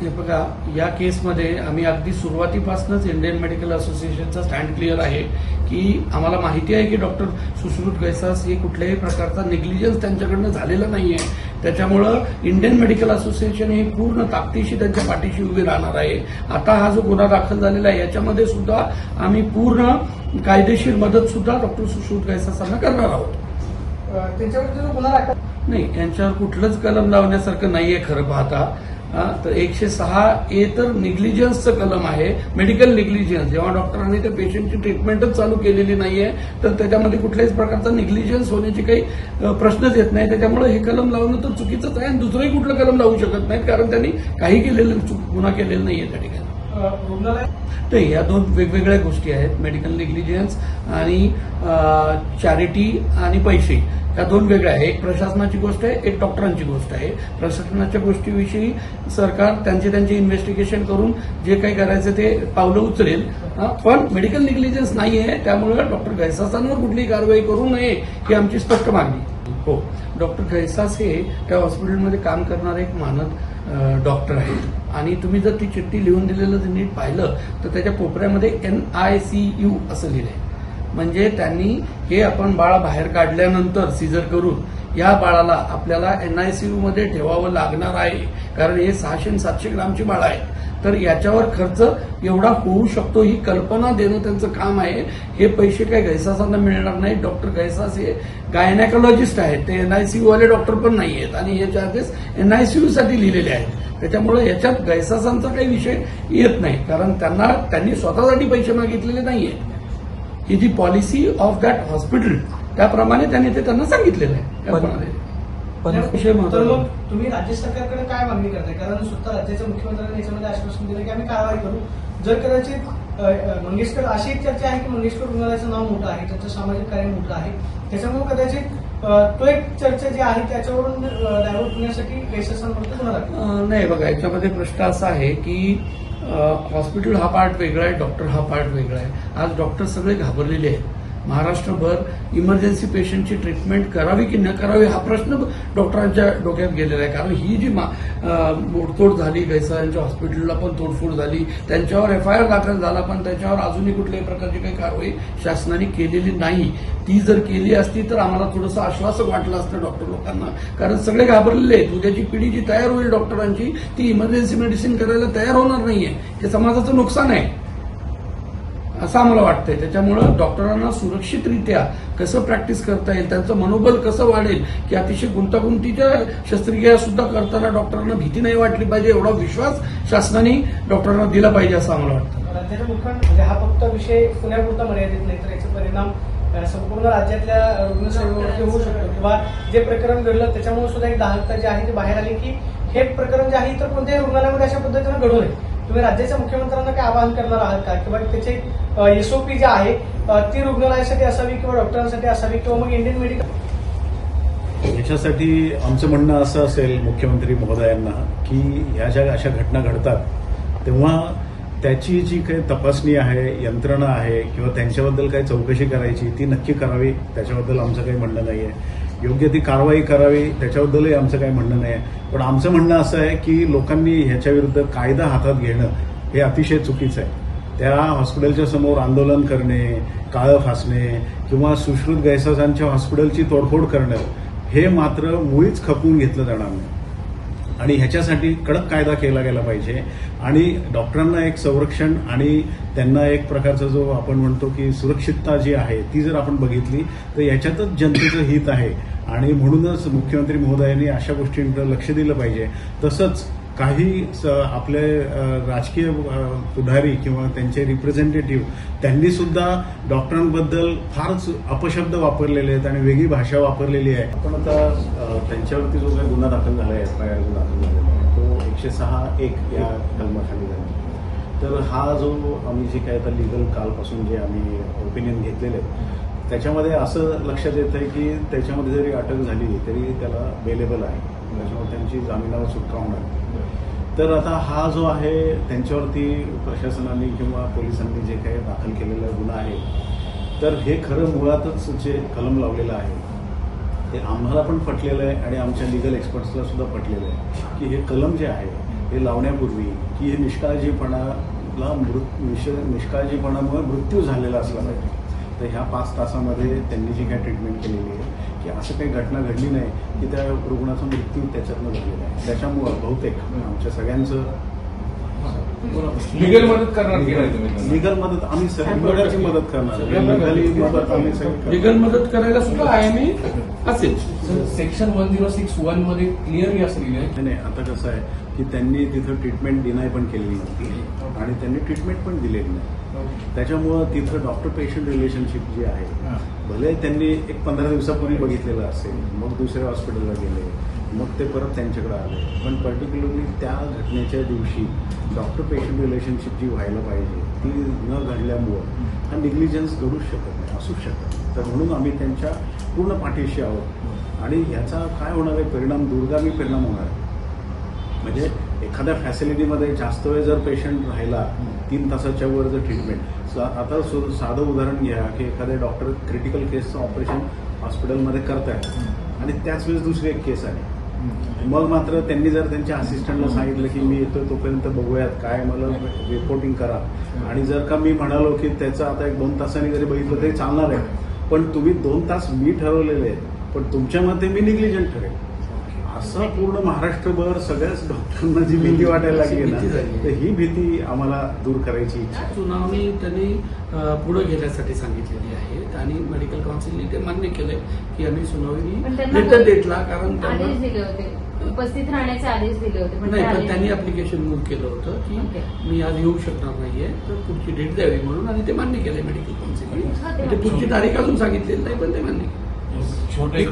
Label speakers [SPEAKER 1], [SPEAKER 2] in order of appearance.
[SPEAKER 1] हे बघा या केसमध्ये आम्ही अगदी सुरुवातीपासूनच इंडियन मेडिकल असोसिएशनचा स्टँड क्लिअर आहे की आम्हाला माहिती आहे की डॉक्टर सुश्रुत गैसास हे कुठल्याही प्रकारचा निग्लिजन्स त्यांच्याकडनं झालेला नाही आहे त्याच्यामुळं इंडियन मेडिकल असोसिएशन हे पूर्ण ताकदीशी त्यांच्या पाठीशी उभी राहणार आहे. आता हा जो गुन्हा दाखल झालेला आहे याच्यामध्ये सुद्धा आम्ही पूर्ण कायदेशीर मदत सुद्धा डॉक्टर सुश्रुत गैसासांना करणार आहोत.
[SPEAKER 2] जो गुन्हा दाखल
[SPEAKER 1] नाही यांच्यावर कुठलंच कलम लावण्यासारखं नाहीये खरं पाहता. तर एकशे सहा ए तर निग्लिजन्सचं कलम आहे. मेडिकल निग्लिजन्स जेव्हा डॉक्टरांनी त्या पेशंटची ट्रीटमेंटच चालू केलेली नाहीये तर त्याच्यामध्ये कुठल्याच प्रकारचा निग्लिजन्स होण्याची काही प्रश्नच येत नाही. त्याच्यामुळे हे कलम लावणं तर चुकीचंच आहे आणि दुसरंही कुठलं कलम लावू शकत नाहीत कारण त्यांनी काही केलेलं चूक- गुन्हा केलेला नाहीये त्या ठिकाणी. तर या दोन वेगवेगळ्या गोष्टी आहेत. मेडिकल निग्लिजन्स आणि चॅरिटी आणि पैसे. त्या दोन वेगळ्या आहे एक प्रशासनाची गोष्ट आहे एक डॉक्टरांची गोष्ट आहे. प्रशासनाच्या गोष्टीविषयी सरकार त्यांचे त्यांचे इन्व्हेस्टिगेशन करून जे काही करायचं ते पावलं उचलेल. पण मेडिकल निग्लिजन्स नाही आहे त्यामुळे डॉक्टर घैसासांवर कुठलीही कारवाई करू नये ही आमची स्पष्ट मागणी. हो डॉक्टर घैसास हे त्या हॉस्पिटलमध्ये काम करणारे एक मानद डॉक्टर आहेत. आणि तुम्ही जर ती चिठ्ठी लिहून दिलेलं जर नीट पाहिलं तर त्याच्या कोपऱ्यामध्ये एन आय सी यू असं लिहिलं आहे म्हणजे त्यांनी हे आपण बाळ बाहेर काढल्यानंतर सिझर करून या बाळाला आपल्याला एनआयसीयू मध्ये ठेवावं लागणार आहे. कारण हे सहाशे सातशे ग्रामची बाळ आहेत तर याच्यावर खर्च एवढा होऊ शकतो ही कल्पना देणं त्यांचं काम आहे. हे पैसे काही गैसासांना मिळणार नाही डॉक्टर गैसास हे गायनॅकॉलॉजिस्ट आहेत. ते एनआयसीयू वाले डॉक्टर पण नाही आहेत. आणि हे चार्जेस एनआयसीयू साठी लिहिलेले आहेत. त्याच्यामुळे याच्यात गैसासांचा काही विषय येत नाही. कारण त्यांना त्यांनी स्वतःसाठी पैसे मागितलेले नाही आहेत ही जी पॉलिसी ऑफ दॅट हॉस्पिटल त्याप्रमाणे त्यांनी ते त्यांना सांगितलेलं आहे.
[SPEAKER 2] तर मग तुम्ही राज्य सरकारकडे काय मागणी करताय? कारण स्वतः राज्याच्या मुख्यमंत्र्यांनी याच्यामध्ये आश्वासन दिलं की आम्ही कारवाई करू. जर कदाचित मंगेशकर अशी एक चर्चा आहे की मंगेशकर रुग्णालयाचं नाव मोठं आहे त्यांचं सामाजिक कार्य मोठं आहे. त्याच्यामुळे कदाचित तो एक चर्चा जी आहे त्याच्यावरून डायव्हर्ट होण्यासाठी दाखल
[SPEAKER 1] अं, नाही बघा याच्यामध्ये प्रश्न असा आहे की हॉस्पिटल हा पार्ट वेगळा आहे डॉक्टर हा पार्ट वेगळा आहे. आज डॉक्टर सगळे घाबरलेले आहेत. महाराष्ट्रभर इमर्जन्सी पेशंटची ट्रीटमेंट करावी की न करावी हा प्रश्न डॉक्टरांच्या डोक्यात गेलेला आहे. कारण ही जी मा- मोडतोड झाली गैसा यांच्या हॉस्पिटलला पण तोडफोड झाली त्यांच्यावर एफ आय आर दाखल झाला पण त्याच्यावर अजूनही कुठल्याही प्रकारची काही कारवाई शासनाने केलेली नाही. ती जर केली असती तर आम्हाला थोडंसं आश्वासक वाटलं असतं डॉक्टर लोकांना. कारण सगळे घाबरलेले आहेत. उद्याची पिढी जी तयार होईल डॉक्टरांची ती इमर्जन्सी मेडिसिन करायला तयार होणार नाहीये. हे समाजाचं नुकसान आहे. असं आम्हाला वाटतंय. त्याच्यामुळं डॉक्टरांना सुरक्षितरित्या कसं प्रॅक्टिस करता येईल त्यांचं मनोबल कसं वाढेल की अतिशय गुंतागुंतीच्या शस्त्रक्रिया सुद्धा करताना डॉक्टरांना भीती नाही वाटली पाहिजे एवढा विश्वास शासनाने डॉक्टरांना दिला पाहिजे असं आम्हाला वाटतं.
[SPEAKER 2] राज्याच्या मुख्यमंत्री म्हणजे हा फक्त विषय पुण्यापुरता मर्यादित नाही तर याचा परिणाम संपूर्ण राज्यातल्या रुग्णसेवेवरती होऊ शकतो. किंवा जे प्रकरण घडलं त्याच्यामुळे सुद्धा एक दाहकता जी आहे ती बाहेर आली की हे प्रकरण जे आहे इतर कोणत्याही रुग्णालयामध्ये अशा पद्धतीनं घडू नये. तुम्ही राज्याच्या मुख्यमंत्र्यांना काय आवाहन करणार आहात का? किंवा त्याचे एसओपी जे आहे ती रुग्णालयासाठी असावी किंवा डॉक्टरांसाठी असावी किंवा मग इंडियन मेडिकल
[SPEAKER 3] याच्यासाठी आमचं म्हणणं असं असेल मुख्यमंत्री महोदयांना की ह्या ज्या अशा घटना घडतात तेव्हा त्याची जी काही तपासणी आहे यंत्रणा आहे किंवा त्यांच्याबद्दल काही चौकशी करायची ती नक्की करावी त्याच्याबद्दल आमचं काही म्हणणं नाही आहे योग्य ती कारवाई करावी त्याच्याबद्दलही आमचं काही म्हणणं नाही आहे. पण आमचं म्हणणं असं आहे की लोकांनी ह्याच्या विरुद्ध कायदा हातात घेणं हे अतिशय चुकीचं आहे. त्या हॉस्पिटलच्या समोर आंदोलन करणे काळं फासणे किंवा सुश्रुत गैसासांच्या हॉस्पिटलची तोडफोड करणं हे मात्र मुळीच खपवून घेतलं जाणार नाही. आणि ह्याच्यासाठी कडक कायदा केला गेला पाहिजे. आणि डॉक्टरांना एक संरक्षण आणि त्यांना एक प्रकारचा जो आपण म्हणतो की सुरक्षितता जी आहे ती जर आपण बघितली तर याच्यातच जनतेचं हित आहे. आणि म्हणूनच मुख्यमंत्री महोदयांनी अशा गोष्टींकडे लक्ष दिलं पाहिजे. तसंच काही स- आपले राजकीय पुढारी किंवा त्यांचे रिप्रेझेंटेटिव्ह त्यांनी सुद्धा डॉक्टरांबद्दल फारच अपशब्द वापरलेले आहेत आणि वेगळी भाषा वापरलेली आहे. आपण आता त्यांच्यावरती जो काही गुन्हा दाखल झाला आहे एफ आय आर दाखल झालेला आहे तो एकशे सहा एक या कलमाखाली झाला तर हा जो आम्ही जे काय आता लिगल कालपासून जे आम्ही ओपिनियन घेतलेले आहेत त्याच्यामध्ये असं लक्षात येतं आहे की त्याच्यामध्ये जरी अटक झाली तरी त्याला बेलेबल आहे. त्याच्यामुळे त्यांची जामिनावर सुटका होणार तर आता हा जो आहे त्यांच्यावरती प्रशासनाने किंवा पोलिसांनी जे काही दाखल केलेला गुन्हा आहे तर हे खरं मुळातच जे कलम लावलेलं आहे ते आम्हाला पण पटलेलं आहे आणि आमच्या लिगल एक्सपर्ट्सला सुद्धा पटलेलं आहे की हे कलम जे आहे हे लावण्यापूर्वी की हे निष्काळजीपणाला मृत निश- निष्काळजीपणामुळे मृत्यू झालेला असला पाहिजे. तर ह्या पाच तासामध्ये त्यांनी जी काय ट्रीटमेंट केलेली आहे की असं काही घटना घडली नाही की त्या रुग्णाचा मृत्यू त्याच्यातनं झालेला आहे. त्याच्यामुळं बहुतेक आमच्या सगळ्यांचं
[SPEAKER 4] लिगल मदत करणार की नाही तुम्ही?
[SPEAKER 3] लिगल मदत आम्ही सगळ्याची मदत करणार. लिगली मदत आम्ही.
[SPEAKER 1] लिगल मदत करायला सुद्धा आय एम असेल.
[SPEAKER 4] सेक्शन वन झिरो सिक्स वनमध्ये क्लिअरली असं लिहिलंय.
[SPEAKER 3] नाही नाही, आता कसं आहे की त्यांनी तिथं ट्रीटमेंट डिनाय पण केलेली नव्हती आणि त्यांनी ट्रीटमेंट पण दिलेली नाही. त्याच्यामुळं तिथं डॉक्टर पेशंट रिलेशनशिप जी आहे भले त्यांनी एक पंधरा दिवसापूर्वी बघितलेलं असेल मग दुसऱ्या हॉस्पिटलला गेले मग ते परत त्यांच्याकडे आले. पण पर्टिक्युलरली त्या घटनेच्या दिवशी डॉक्टर पेशंट रिलेशनशिप जी व्हायला पाहिजे ती न घडल्यामुळं हा निग्लिजन्स घडूच शकत नाही असूच शकत नाही. तर म्हणून आम्ही त्यांच्या पूर्ण पाठीशी आहोत. आणि ह्याचा काय होणार आहे? परिणाम दुर्गामी परिणाम होणार आहे. म्हणजे एखाद्या फॅसिलिटीमध्ये जास्त वेळ जर पेशंट राहिला तीन तासाच्या वर जर ट्रीटमेंट आता सु- साधं उदाहरण घ्या की एखाद्या डॉक्टर क्रिटिकल केसचं ऑपरेशन हॉस्पिटलमध्ये करतायत. आणि त्याच वेळेस दुसरी एक केस आहे. मग मात्र त्यांनी जर त्यांच्या असिस्टंटला सांगितलं की मी येतो तोपर्यंत बघूयात काय मला रिपोर्टिंग करा. आणि जर का मी म्हणालो की त्याचं आता एक दोन तासांनी जरी बघितलं तरी चालणार आहे. पण तुम्ही दोन तास मी ठरवलेले आहेत. पण तुमच्या मते मी निग्लिजंट ठरेल. असं पूर्ण महाराष्ट्रभर सगळ्याच डॉक्टरांना जी भीती वाटायला लागली ना. तर ही भीती आम्हाला दूर करायची इच्छा आहे.
[SPEAKER 1] सुनावणी त्यांनी पुढे घेण्यासाठी सांगितलेली आहे आणि मेडिकल काउन्सिलने ते मान्य केलंय की आम्ही सुनावणी लेटर डेटला कारण
[SPEAKER 5] आदेश
[SPEAKER 1] त्यांना
[SPEAKER 5] दिले होते उपस्थित राहण्याचे आदेश दिले होते पण ते
[SPEAKER 1] नाही पण त्यांनी. अप्लिकेशन मूव केलं होतं की. मी आज येऊ शकणार नाहीये तर पुढची डेट द्यावी म्हणून आणि ते मान्य केलंय मेडिकल काउन्सिलने म्हणजे पुढची तारीख अजून सांगितलेली नाही पण ते मान्य केलं
[SPEAKER 6] छोटे